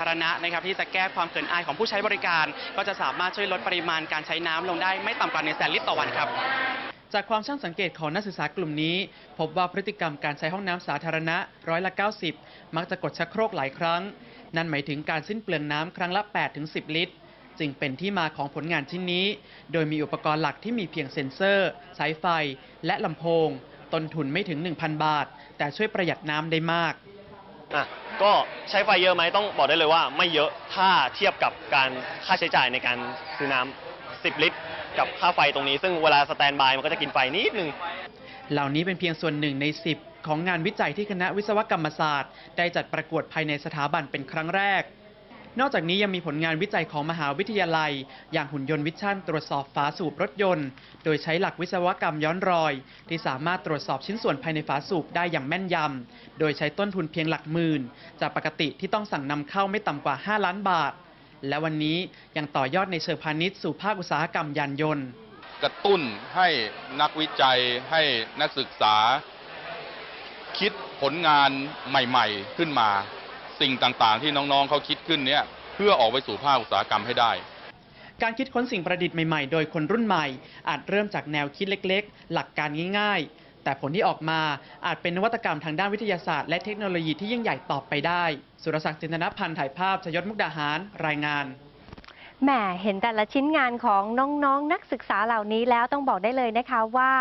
ธารณะนะครับที่จะแก้ความเขินอายของผู้ใช้บริการ ก็จะสามารถช่วยลดปริมาณการใช้น้ำลงได้ไม่ต่ำกว่า1แสนลิตรต่อวันครับ จากความช่างสังเกตของนักศึกษากลุ่มนี้ พบว่าพฤติกรรมการใช้ห้องน้ำสาธารณะร้อยละ 90 มักจะกดชักโครกหลายครั้ง นั่นหมายถึงการสิ้นเปลืองน้ำครั้งละ 8-10 ลิตร จึงเป็นที่มาของผลงานชิ้นนี้ โดยมีอุปกรณ์หลักที่มีเพียงเซ็นเซอร์สายไฟ และลำโพง ต้นทุนไม่ถึง 1,000 บาท แต่ช่วยประหยัดน้ำได้มาก อะก็ใช้ไฟเยอะไหมต้องบอกได้เลยว่าไม่เยอะถ้าเทียบกับการค่าใช้จ่ายในการซื้อน้ำ10 ลิตร กับค่าไฟตรงนี้ซึ่งเวลาสแตนบายมันก็จะกินไฟนิดนึง เหล่านี้เป็นเพียงส่วนหนึ่งใน 10 ของงานวิจัยที่คณะวิศวกรรมศาสตร์ ได้จัดประกวดภายในสถาบันเป็นครั้งแรก นอกจากนี้ยังมีผลงานวิจัยของมหาวิทยาลัย อย่างหุ่นยนต์วิชั่นตรวจสอบฝาสูบรถยนต์ โดยใช้หลักวิศวกรรมย้อนรอย ที่สามารถตรวจสอบชิ้นส่วนภายในฝาสูบได้อย่างแม่นยำ โดยใช้ต้นทุนเพียงหลักหมื่น จากปกติที่ต้องสั่งนำเข้าไม่ต่ำกว่า 5 ล้านบาท และวันนี้ยังต่อยอดในเชิงพาณิชย์สู่ภาคอุตสาหกรรมยานยนต์ กระตุ้นให้นักวิจัยให้นักศึกษา คิดผลงานใหม่ ๆ ขึ้นมา สิ่งต่างๆ ที่น้องๆเขาคิดขึ้นเนี่ยเพื่อออกไปสู่ภาคอุตสาหกรรมให้ได้ การคิดค้นสิ่งประดิษฐ์ใหม่ๆ โดยคนรุ่นใหม่ อาจเริ่มจากแนวคิดเล็กๆ หลักการง่าย ๆ แต่ผลที่ออกมาอาจเป็นนวัตกรรมทางด้านวิทยาศาสตร์และเทคโนโลยีที่ยิ่งใหญ่ต่อไปได้ สุรศักดิ์จินตนพันธ์ถ่ายภาพชยศมุกดาหารรายงานแหมเห็นแต่ละชิ้นงานของน้องๆนนักศึกษาเหล่านี้แล้วต้องบอกได้เลยนะคะว่า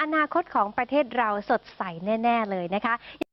อนาคตของประเทศเราสดใสแน่ ๆ เลยนะคะ